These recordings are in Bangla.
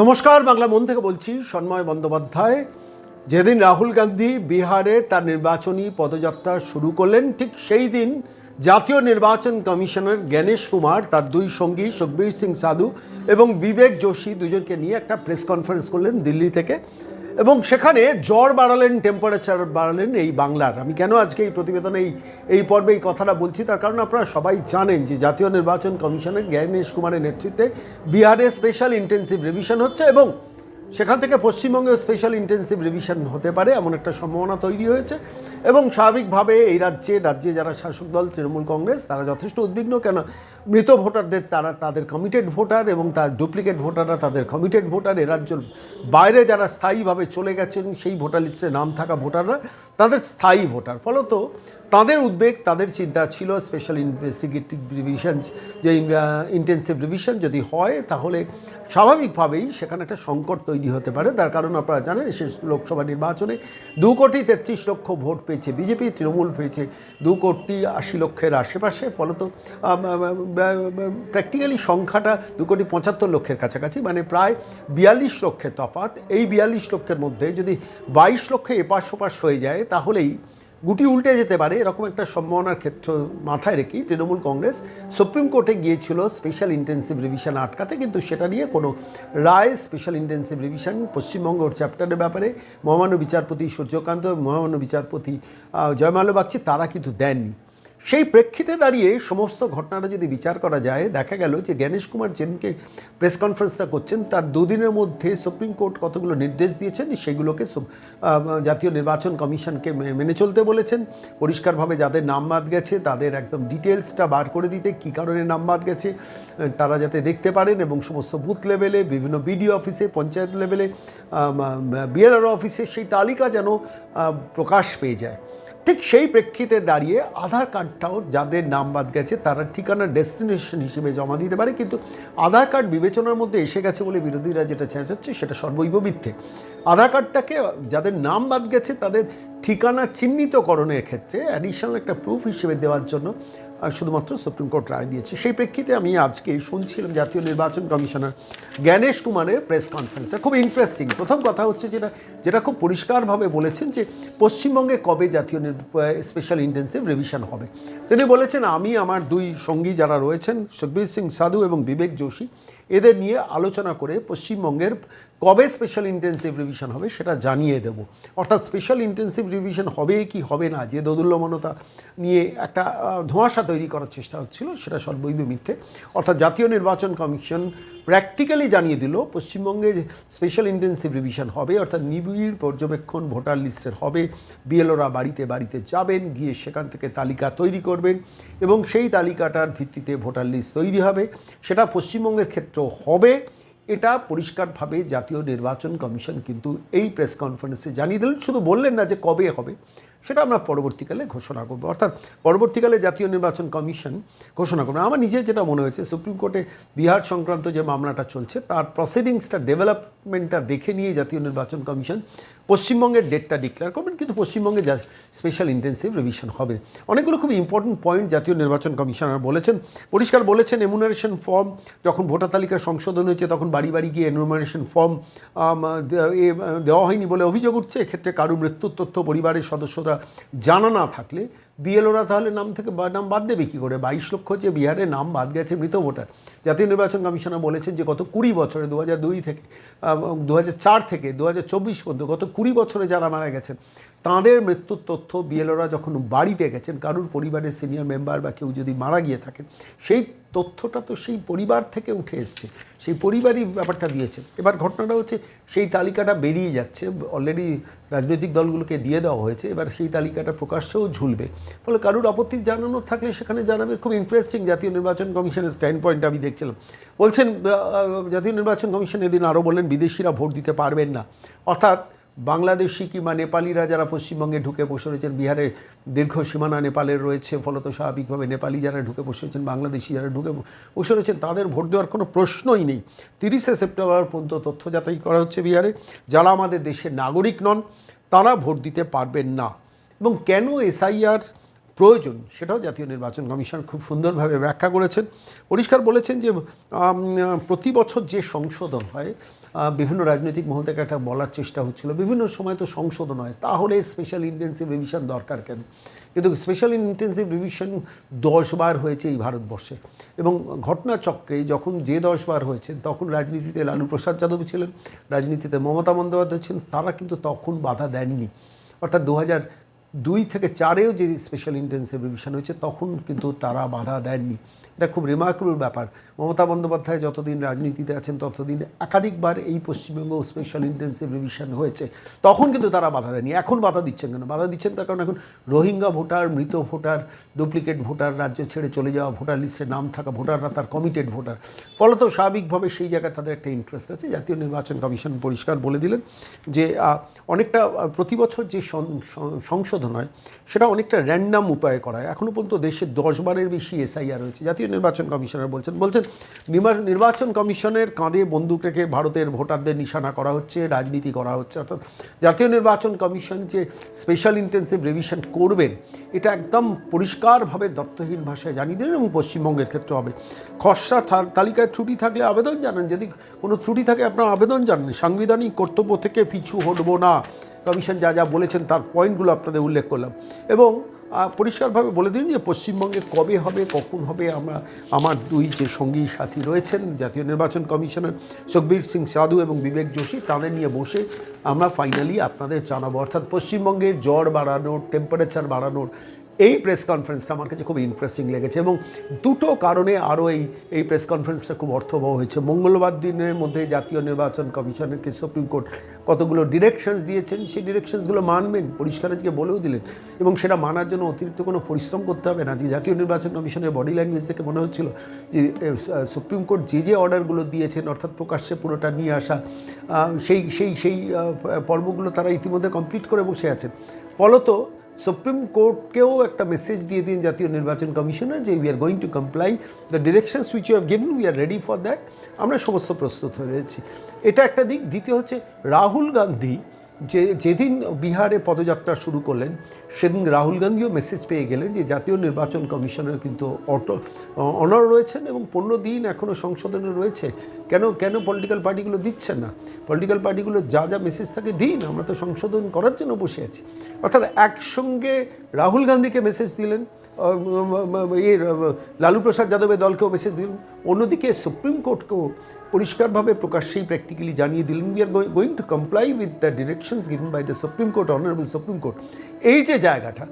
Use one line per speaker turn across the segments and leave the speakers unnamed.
নমস্কার, বাংলা মন থেকে বলছি সন্ময় বন্দ্যোপাধ্যায়। যেদিন রাহুল গান্ধী বিহারে তার নির্বাচনী পদযাত্রা শুরু করলেন, ঠিক সেই দিন জাতীয় নির্বাচন কমিশনের জ্ঞানেশ কুমার, তার দুই সঙ্গী সুখবীর সিং সাধু এবং বিবেক যোশী দুজনকে নিয়ে একটা প্রেস কনফারেন্স করলেন দিল্লি থেকে। এবং সেখানে জ্বর বাড়ালেন টেম্পারেচার বাড়ালেন এই বাংলার। আমি কেন আজকে এই প্রতিবেদনে এই এই পর্বে এই কথাটা বলছি? তার কারণ আপনারা সবাই জানেন যে জাতীয় নির্বাচন কমিশনের জ্ঞানেশ কুমারের নেতৃত্বে বিহারে স্পেশাল ইন্টেন্সিভ রিভিশন হচ্ছে এবং সেখান থেকে পশ্চিমবঙ্গেও স্পেশাল ইন্টেন্সিভ রিভিশন হতে পারে, এমন একটা সম্ভাবনা তৈরি হয়েছে। এবং স্বাভাবিকভাবে এই রাজ্যে রাজ্যে যারা শাসক দল, তৃণমূল কংগ্রেস, তারা যথেষ্ট উদ্বিগ্ন। কেন? মৃত ভোটারদের তারা, তাদের কমিটেড ভোটার এবং তার ডুপ্লিকেট ভোটাররা তাদের কমিটেড ভোটার। এ রাজ্যের বাইরে যারা স্থায়ীভাবে চলে গেছেন, সেই ভোটার লিস্টে নাম থাকা ভোটাররা, তাদের স্থায়ী ভোটার। ফলত তাদের উদ্বেগ, তাদের চিন্তা ছিল স্পেশাল ইনভেস্টিগেটিভ রিভিশন যে ইন্টেন্সিভ রিভিশন যদি হয়, তাহলে স্বাভাবিকভাবেই সেখানে একটা সংকট তৈরি হতে পারে। তার কারণ আপনারা জানেন শেষ লোকসভা নির্বাচনে দু কোটি তেত্রিশ লক্ষ ভোট পেয়েছে বিজেপি, তৃণমূল পেয়েছে দু কোটি আশি লক্ষের আশেপাশে, ফলত প্র্যাকটিক্যালি সংখ্যাটা দু কোটি পঁচাত্তর লক্ষের কাছাকাছি মানে প্রায় বিয়াল্লিশ লক্ষের তফাৎ। এই বিয়াল্লিশ লক্ষের মধ্যে যদি বাইশ লক্ষে এপাশ ওপাশ হয়ে যায়, তাহলেই গুটি উল্টে যেতে পারে, এরকম একটা সম্ভাবনার ক্ষেত্র মাথায় রেখেই তৃণমূল কংগ্রেস সুপ্রিম কোর্টে গিয়েছিল স্পেশাল ইন্টেন্সিভ রিভিশন আটকাতে, কিন্তু সেটা নিয়ে কোনো রায় স্পেশাল ইন্টেন্সিভ রিভিশন পশ্চিমবঙ্গর চ্যাপ্টারের ব্যাপারে মহামান্য বিচারপতি সূর্যকান্ত, মহামান্য বিচারপতি জয়মালো জয়মাল্য বাগচি, তারা কিন্তু দেননি। সেই প্রেক্ষিতে দাঁড়িয়ে সমস্ত ঘটনাটা যদি বিচার করা যায়, দেখা গেল যে জ্ঞানেশ কুমার জেনকে প্রেস কনফারেন্সটা করছেন, তার দুদিনের মধ্যে সুপ্রিম কোর্ট কতগুলো নির্দেশ দিয়েছেন, সেগুলোকে জাতীয় নির্বাচন কমিশনকে মেনে চলতে বলেছেন। পরিষ্কারভাবে যাদের নাম বাদ গেছে, তাদের একদম ডিটেলসটা বার করে দিতে কী কারণে নাম বাদ গেছে তারা যাতে দেখতে পারেন এবং সমস্ত বুথ লেভেলে, বিভিন্ন বিডিও অফিসে, পঞ্চায়েত লেভেলে বিএলআর অফিসে সেই তালিকা যেন প্রকাশ পেয়ে যায়। ঠিক সেই প্রেক্ষিতে দাঁড়িয়ে আধার কার্ডটাও যাদের নাম বাদ গেছে, তারা ঠিকানা ডেস্টিনেশন হিসেবে জমা দিতে পারে। কিন্তু আধার কার্ড বিবেচনার মধ্যে এসে গেছে বলে বিরোধীরা যেটা চেঁচাচ্ছে, সেটা সর্বৈব মিথ্যে। আধার কার্ডটাকে যাদের নাম বাদ গেছে, তাদের ঠিকানা চিহ্নিতকরণের ক্ষেত্রে অ্যাডিশনাল একটা প্রুফ হিসেবে দেওয়ার জন্য শুধুমাত্র সুপ্রিম কোর্ট রায় দিয়েছে। সেই প্রেক্ষিতে আমি আজকে শুনছিলাম জাতীয় নির্বাচন কমিশনার জ্ঞানেশ কুমারের প্রেস কনফারেন্সটা। খুব ইন্টারেস্টিং প্রথম কথা হচ্ছে যেটা যেটা খুব পরিষ্কারভাবে বলেছেন যে পশ্চিমবঙ্গে কবে জাতীয় স্পেশাল ইন্টেন্সিভ রিভিশন হবে। তিনি বলেছেন, আমি, আমার দুই সঙ্গী যারা রয়েছেন, সুখবীর সিং সাধু এবং বিবেক যোশী, এদের নিয়ে আলোচনা করে পশ্চিমবঙ্গের কবে স্পেশাল ইন্টেন্সিভ রিভিশন হবে সেটা জানিয়ে দেব। অর্থাৎ স্পেশাল ইন্টেন্সিভ রিভিশন হবে কি হবে না, যে দোদুল্যমানতা নিয়ে একটা ধোঁয়াশা তৈরি করার চেষ্টা হচ্ছিল, সেটা সর্বৈব মিথ্যে। অর্থাৎ জাতীয় নির্বাচন কমিশন প্র্যাকটিক্যালি জানিয়ে দিল, পশ্চিমবঙ্গে স্পেশাল ইন্টেন্সিভ রিভিশন হবে, অর্থাৎ নিবিড় পর্যবেক্ষণ ভোটার লিস্টের হবে, বিএলওরা বাড়িতে বাড়িতে যাবেন, গিয়ে সেখান থেকে তালিকা তৈরি করবেন এবং সেই তালিকাটার ভিত্তিতে ভোটার লিস্ট তৈরি হবে। সেটা পশ্চিমবঙ্গের ক্ষেত্রেও হবে। এটা পরিষ্কারভাবে জাতীয় নির্বাচন কমিশন কিন্তু এই প্রেস কনফারেন্সে জানিয়ে দিলেন। শুধু বললেন না যে কবে হবে সেটা আমরা পরবর্তীকালে ঘোষণা করব। অর্থাৎ পরবর্তীকালে জাতীয় নির্বাচন কমিশন ঘোষণা করবে। আমার নিজের যেটা মনে হয়েছে, সুপ্রিম কোর্টে বিহার সংক্রান্ত যে মামলাটা চলছে, তার প্রসিডিংসটা ডেভেলপমেন্টটা দেখে নিয়ে জাতীয় নির্বাচন কমিশন পশ্চিমবঙ্গের ডেটটা ডিক্লেয়ার করবেন। কিন্তু পশ্চিমবঙ্গে যা স্পেশাল ইন্টেন্সিভ রিভিশন হবে। অনেকগুলো খুব ইম্পর্টেন্ট পয়েন্ট জাতীয় নির্বাচন কমিশনার বলেছেন। পরিষ্কার বলেছেন এমুনারেশন ফর্ম যখন ভোটার তালিকা সংশোধন হয়েছে, তখন বাড়ি বাড়ি গিয়ে এনুমারেশন ফর্ম দেওয়া হয়নি বলে অভিযোগ উঠছে। এক্ষেত্রে কারও মৃত্যুর তথ্য পরিবারের সদস্যরা জানা না থাকলে বিএলওরা তাহলে নাম থেকে নাম বাদ দেবে কী করে? বাইশ লক্ষ যে বিহারে নাম বাদ গেছে মৃত ভোটার। জাতীয় নির্বাচন কমিশনার বলেছেন যে গত কুড়ি বছরে দু দুই থেকে দু চার থেকে দু চব্বিশ পর্যন্ত গত কুড়ি বছরে যারা মারা গেছেন, তাঁদের মৃত্যুর তথ্য বিএলওরা যখন বাড়িতে গেছেন, কারুর পরিবারের সিনিয়র মেম্বার বা কেউ যদি মারা গিয়ে থাকেন সেই তথ্যটা তো সেই পরিবার থেকে উঠে এসছে, সেই পরিবারই ব্যাপারটা দিয়েছে। এবার ঘটনাটা হচ্ছে, সেই তালিকাটা বেরিয়ে যাচ্ছে অলরেডি রাজনৈতিক দলগুলোকে দিয়ে দেওয়া হয়েছে, এবার সেই তালিকাটা প্রকাশ্যেও ঝুলবে। ফলে কারুর আপত্তি জানানো থাকলে সেখানে জানাবে, খুব ইন্টারেস্টিং জাতীয় নির্বাচন কমিশনের স্ট্যান্ড পয়েন্ট আমি দেখছিলাম। বলছেন জাতীয় নির্বাচন কমিশন এদিন আরও বললেন, বিদেশিরা ভোট দিতে পারবেন না। অর্থাৎ বাংলাদেশি কিংবা নেপালিরা যারা পশ্চিমবঙ্গে ঢুকে বসে রয়েছেন বিহারে দীর্ঘ সীমানা নেপালের রয়েছে, ফলত স্বাভাবিকভাবে নেপালি যারা ঢুকে বসে রয়েছেন বাংলাদেশি যারা ঢুকে বসে রয়েছেন তাদের ভোট দেওয়ার কোনো প্রশ্নই নেই। তিরিশে সেপ্টেম্বর পর্যন্ত তথ্য যাচাই করা হচ্ছে বিহারে, যারা আমাদের দেশের নাগরিক নন, তারা ভোট দিতে পারবেন না। এবং কেন এসআইআর প্রয়োজন, সেটাও জাতীয় নির্বাচন কমিশন খুব সুন্দরভাবে ব্যাখ্যা করেছেন। পরিষ্কার বলেছেন যে প্রতি বছর যে সংশোধন হয় বিভিন্ন রাজনৈতিক মহল থেকে একটা বলার চেষ্টা হচ্ছিল। বিভিন্ন সময় তো সংশোধন হয়, তাহলে স্পেশাল ইন্টেন্সিভ রিভিশন দরকার কেন? কিন্তু স্পেশাল ইন্টেন্সিভ রিভিশন দশ বার হয়েছে এই ভারতবর্ষে এবং ঘটনাচক্রে যখন যে দশ বার হয়েছে, তখন রাজনীতিতে লালু প্রসাদ যাদব ছিলেন, রাজনীতিতে মমতা বন্দ্যোপাধ্যায় ছিলেন, তারা কিন্তু তখন বাধা দেননি। অর্থাৎ দু হাজার দুই থেকে চারেও যে স্পেশাল ইন্টেন্সিভ রিভিশন হয়েছে, তখন কিন্তু তারা বাধা দেননি। এটা খুব রিমার্কেবল ব্যাপার। মমতা বন্দ্যোপাধ্যায় যতদিন রাজনীতিতে আছেন, ততদিন একাধিকবার এই পশ্চিমবঙ্গ স্পেশাল ইন্টেন্সিভ রিভিশন হয়েছে। তখন কিন্তু তারা বাধা দেয়নি এখন বাধা দিচ্ছেন কেন? বাধা দিচ্ছেন তার কারণ এখন রোহিঙ্গা ভোটার, মৃত ভোটার ডুপ্লিকেট ভোটার, রাজ্য ছেড়ে চলে যাওয়া ভোটার লিস্টে নাম থাকা ভোটাররা তার কমিটেড ভোটার। ফলত স্বাভাবিকভাবে সেই জায়গায় তাদের একটা ইন্টারেস্ট আছে। জাতীয় নির্বাচন কমিশন পরিষ্কার বলে দিলেন যে অনেকটা প্রতি বছর যে সং- সং- সংশোধন হয় সেটা অনেকটা র্যান্ডাম উপায়ে করা। হয় এখনও পর্যন্ত দেশে দশ বারের বেশি এসআইআর রয়েছে। জাতীয় নির্বাচন কমিশনার বলছেন বলছেন নির্বা- নির্বাচন কমিশনের কাঁধে বন্দুক রেখে ভারতের ভোটারদের নিশানা করা হচ্ছে, রাজনীতি করা হচ্ছে। অর্থাৎ জাতীয় নির্বাচন কমিশন যে স্পেশাল ইন্টেন্সিভ রিভিশন করবেন, এটা একদম পরিষ্কারভাবে দত্তহীন ভাষায় জানিয়ে দিলেন এবং পশ্চিমবঙ্গের ক্ষেত্রে হবে। খসড়া তালিকায় ত্রুটি থাকলে আবেদন জানান। যদি কোনো ত্রুটি থাকে, আপনার আবেদন জানান। সাংবিধানিক কর্তব্য থেকে পিছু হটবো না। কমিশন যা যা বলেছেন তার পয়েন্টগুলো আপনাদের উল্লেখ করলাম। এবং পরিষ্কারভাবে বলে দিন যে পশ্চিমবঙ্গে কবে হবে, কখন হবে, আমরা, আমার দুই যে সঙ্গী সাথী রয়েছেন, জাতীয় নির্বাচন কমিশনার সুখবীর সিং সাধু এবং বিবেক যোশী, তাদের নিয়ে বসে আমরা ফাইনালি আপনাদের জানাব। অর্থাৎ পশ্চিমবঙ্গে জ্বর বাড়ানোর টেম্পারেচার বাড়ানোর এই প্রেস কনফারেন্সটা আমার কাছে খুব ইন্টারেস্টিং লেগেছে এবং দুটো কারণে আরও এই এই প্রেস কনফারেন্সটা খুব অর্থবহ হয়েছে। মঙ্গলবার দিনের মধ্যে জাতীয় নির্বাচন কমিশনেরকে সুপ্রিম কোর্ট কতগুলো ডিরেকশনস দিয়েছেন, সেই ডিরেকশনসগুলো মানবেন, পরিষ্কার আজকে বলেও দিলেন এবং সেটা মানার জন্য অতিরিক্ত কোনো পরিশ্রম করতে হবে না। যে জাতীয় নির্বাচন কমিশনের বডি ল্যাঙ্গুয়েজ থেকে মনে হচ্ছিল যে সুপ্রিম কোর্ট যে যে অর্ডারগুলো দিয়েছেন, অর্থাৎ প্রকাশ্যে পুরোটা নিয়ে আসা সেই সেই সেই পর্বগুলো তারা ইতিমধ্যে কমপ্লিট করে বসে আছেন। ফলত সুপ্রিম কোর্টকেও একটা মেসেজ দিয়ে দিন জাতীয় নির্বাচন কমিশনার যে we are going to comply the directions which you have given we are ready for that আমরা সমস্ত প্রস্তুত হয়ে রয়েছি। এটা একটা দিক। দ্বিতীয় হচ্ছে, রাহুল গান্ধী যে যেদিন বিহারে পদযাত্রা শুরু করলেন, সেদিন রাহুল গান্ধীও মেসেজ পেয়ে গেলেন যে জাতীয় নির্বাচন কমিশনের কিন্তু অটো অনার রয়েছেন এবং পনেরো দিন এখনও সংশোধনে রয়েছে। কেন কেন পলিটিক্যাল পার্টিগুলো দিচ্ছেন না? পলিটিক্যাল পার্টিগুলো যা যা মেসেজ থাকে দিন, আমরা তো সংশোধন করার জন্য বসে আছি। অর্থাৎ একসঙ্গে রাহুল গান্ধীকে মেসেজ দিলেন ইয়ে লালু প্রসাদ যাদবের দলকেও মেসেজ দিলেন। অন্যদিকে সুপ্রিম কোর্টকেও পরিষ্কারভাবে প্রকাশ্যেই প্র্যাকটিক্যালি জানিয়ে দিলেন we are going to comply with the directions given by the supreme court honourable supreme court এই যে জায়গাটা,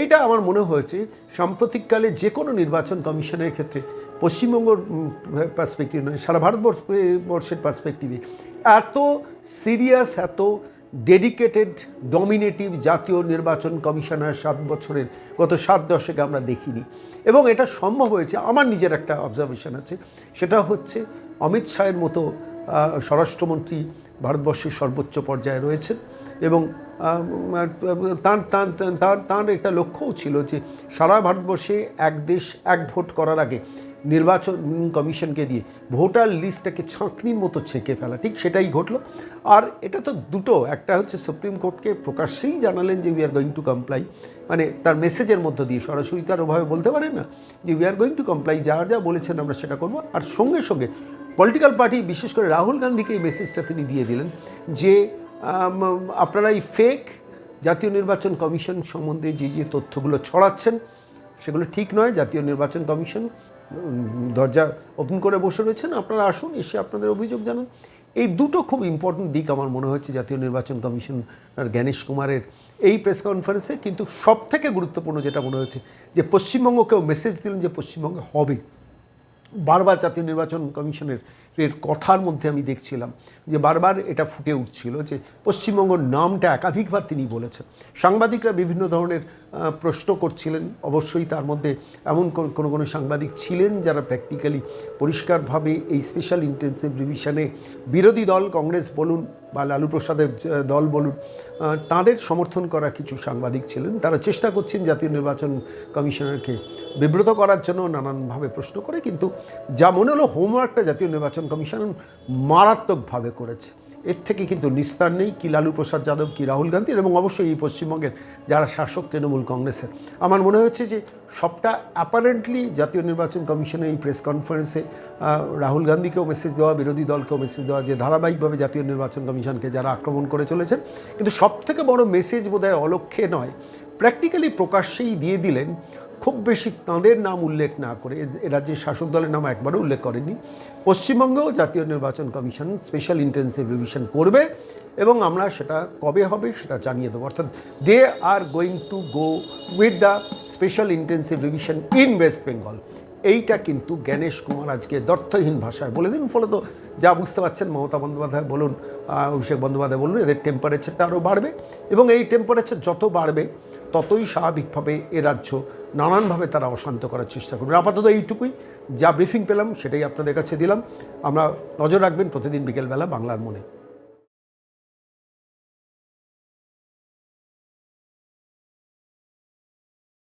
এইটা আমার মনে হয়েছে সাম্প্রতিককালে যে কোনো নির্বাচন কমিশনের ক্ষেত্রে পশ্চিমবঙ্গর পার্সপেক্টিভ নয়, সারা ভারতবর্ষ, বর্ষের পার্সপেক্টিভে এত সিরিয়াস এত ডেডিকেটেড ডমিনেটিভ জাতীয় নির্বাচন কমিশনার সাত বছরের, গত সাত দশকে আমরা দেখিনি। এবং এটা সম্ভব হয়েছে, আমার নিজের একটা অবজারভেশন আছে, সেটা হচ্ছে অমিত শাহের মতো স্বরাষ্ট্রমন্ত্রী ভারতবর্ষের সর্বোচ্চ পর্যায়ে রয়েছেন এবং তার তার তার একটা লক্ষ্যও ছিল যে সারা ভারতবর্ষে এক দেশ এক ভোট করার আগে নির্বাচন কমিশনকে দিয়ে ভোটার লিস্টটাকে ছাঁকনির মতো ছেঁকে ফেলা, ঠিক সেটাই ঘটলো। আর এটা তো দুটো, একটা হচ্ছে সুপ্রিম কোর্টকে প্রকাশ্যেই জানালেন যে we are going to comply মানে তার মেসেজের মধ্য দিয়ে, সরাসরি তার ওভাবে বলতে পারেন না যে we are going to comply যা যা বলেছেন আমরা সেটা করব। আর সঙ্গে সঙ্গে পলিটিক্যাল পার্টি বিশেষ করে রাহুল গান্ধীকে এই মেসেজটা তিনি দিয়ে দিলেন যে আপনারা এই ফেক জাতীয় নির্বাচন কমিশন সম্বন্ধে যে যে তথ্যগুলো ছড়াচ্ছেন, সেগুলো ঠিক নয়। জাতীয় নির্বাচন কমিশন দরজা ওপেন করে বসে রয়েছেন। আপনারা আসুন, এসে আপনাদের অভিযোগ জানান। এই দুটো খুব ইম্পর্টেন্ট দিক আমার মনে হয়েছে জাতীয় নির্বাচন কমিশনার জ্ঞানেশ কুমারের এই প্রেস কনফারেন্সে কিন্তু সব থেকে গুরুত্বপূর্ণ যেটা মনে হয়েছে যে পশ্চিমবঙ্গকেও মেসেজ দিলেন যে পশ্চিমবঙ্গে হবে। বারবার জাতীয় নির্বাচন কমিশনের এর কথার মধ্যে আমি দেখছিলাম যে বারবার এটা ফুটে উঠছিল যে পশ্চিমবঙ্গর নামটা একাধিকবার তিনি বলেছেন। সাংবাদিকরা বিভিন্ন ধরনের প্রশ্ন করছিলেন। অবশ্যই তার মধ্যে এমন কোন- কোনো কোনো সাংবাদিক ছিলেন যারা প্র্যাকটিক্যালি পরিষ্কারভাবে এই স্পেশাল ইন্টেন্সিভ রিভিশনে বিরোধী দল, কংগ্রেস বলুন বা লালু প্রসাদের দল বলুন তাদের সমর্থন করা কিছু সাংবাদিক ছিলেন। তারা চেষ্টা করছেন জাতীয় নির্বাচন কমিশনারকে বিব্রত করার জন্য নানানভাবে প্রশ্ন করে, কিন্তু যা মনে হলো হোমওয়ার্কটা জাতীয় নির্বাচন কমিশন মারাত্মকভাবে করেছে। এর থেকে কিন্তু নিস্তার নেই কি লালু প্রসাদ যাদব, কি রাহুল গান্ধীর এবং অবশ্যই এই পশ্চিমবঙ্গের যারা শাসক তৃণমূল কংগ্রেসের। আমার মনে হচ্ছে যে সবটা অ্যাপারেন্টলি জাতীয় নির্বাচন কমিশনের এই প্রেস কনফারেন্সে রাহুল গান্ধীকেও মেসেজ দেওয়া, বিরোধী দলকেও মেসেজ দেওয়া, যে ধারাবাহিকভাবে জাতীয় নির্বাচন কমিশনকে যারা আক্রমণ করে চলেছেন। কিন্তু সব থেকে বড় মেসেজ বোধহয় অলক্ষ্যে নয় প্র্যাকটিক্যালি প্রকাশ্যেই দিয়ে দিলেন খুব বেশি তাঁদের নাম উল্লেখ না করে এরা যে শাসক দলের নাম একবারও উল্লেখ করেনি। পশ্চিমবঙ্গেও জাতীয় নির্বাচন কমিশন স্পেশাল ইন্টেন্সিভ রিভিশন করবে এবং আমরা সেটা কবে হবে সেটা জানিয়ে দেবো। অর্থাৎ they are going to go with the special intensive revision in West Bengal এইটা কিন্তু জ্ঞানেশ কুমার আজকে দর্থহীন ভাষায় বলে দিন। ফলে তো যা বুঝতে পারছেন, মমতা বন্দ্যোপাধ্যায় বলুন অভিষেক বন্দ্যোপাধ্যায় বলুন, এদের টেম্পারেচারটা আরও বাড়বে এবং এই টেম্পারেচার যত বাড়বে, ততই স্বাভাবিকভাবে এ রাজ্য নানানভাবে তারা অশান্ত করার চেষ্টা করবে। আপাতত এইটুকুই, যা ব্রিফিং পেলাম সেটাই আপনাদের কাছে দিলাম। আমরা নজর রাখবেন প্রতিদিন বিকেলবেলা বাংলার মনে।